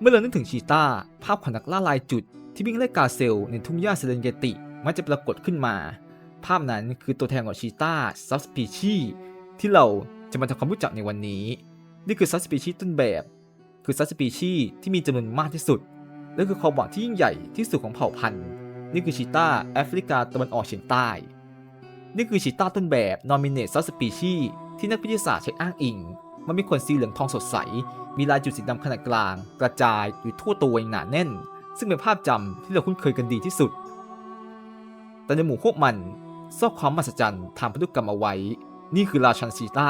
เมื่อเรานึกถึงชีตาภาพของนักล่าลายจุด ที่วิ่งไล่กาเซล ในทุ่งหญ้าเซเลนเกติ มันจะปรากฏขึ้นมา ภาพนั้นคือตัวแทนของชีตาซับสปีชีที่เราจะมาทำความรู้จักในวันนี้ นี่คือซับสปีชีต้นแบบ คือซับสปีชีที่มีจำนวนมากที่สุด และคือความหวังที่ยิ่งใหญ่ที่สุดของเผ่าพันธุ์ นี่คือชีตาแอฟริกาตะวันออกเฉียงใต้ นี่คือชีตาต้นแบบ Nominate Subspecies ที่นักวิทยาศาสตร์ใช้อ้างอิง มันมีขนสีเหลืองทองสดใส มีลายจุดสีดำขนาดกลาง กระจายอยู่ทั่วตัวอย่างหนาแน่น ซึ่งเป็นภาพจำที่เราคุ้นเคยกันดีที่สุด แต่ในหมู่พวกมันซ่อนความมหัศจรรย์ทางพันธุกรรมเอาไว้ นี่คือราชันชีต้า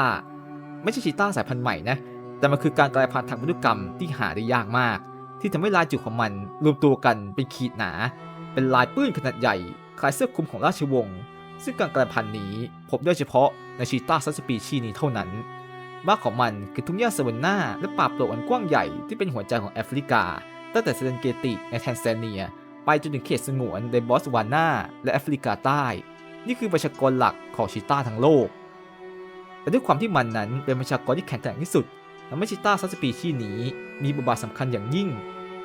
ไม่ใช่ชีต้าสายพันธุ์ใหม่นะ แต่มันคือการกลายพันธุ์ทางพันธุกรรมที่หาได้ยากมาก ที่ทำให้ลายจุดของมันรวมตัวกันเป็นขีดหนา เป็นลายปื้นขนาดใหญ่ คล้ายเสื้อคลุมของราชวงศ์ ซึ่งการกลายพันธุ์นี้พบได้เฉพาะในชีต้าซัสปีชีนี้เท่านั้น บ้าของมันคือทุ่งหญ้าสวรรนาและป่าโปร่งอันกว้างใหญ่ที่เป็นหัวใจของแอฟริกา ตั้งแต่เซเลนเกติในแทนซาเนีย ไปจนถึงเขตสงวนในบอสวานาและแอฟริกาใต้ นี่คือประชากรหลักของชีตาทั้งโลก แต่ด้วยความที่มันนั้นเป็นประชากรที่แข็งแกร่งที่สุดทำให้ชีตาซัสปีชีนี้ มีบทบาทสำคัญอย่างยิ่ง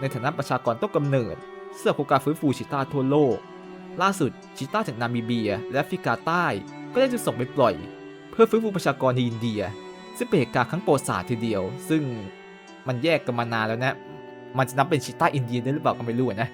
ในฐานะประชากรต้นกำเนิดเสื้อโครงการฟื้นฟูชีตาทั่วโลก ล่าสุดชีตาจากนามิเบีย และแอฟริกาใต้ ก็ได้ถูกส่งไปปล่อย เพื่อฟื้นฟูประชากรในอินเดีย ซึ่งเป็นเหตุการณ์ครั้งประวัติศาสตร์ทีเดียว ซึ่งมันแยกกันมานานแล้วนะ มันจะนับเป็นชิต้าอินเดียได้หรือเปล่าก็ไม่รู้นะ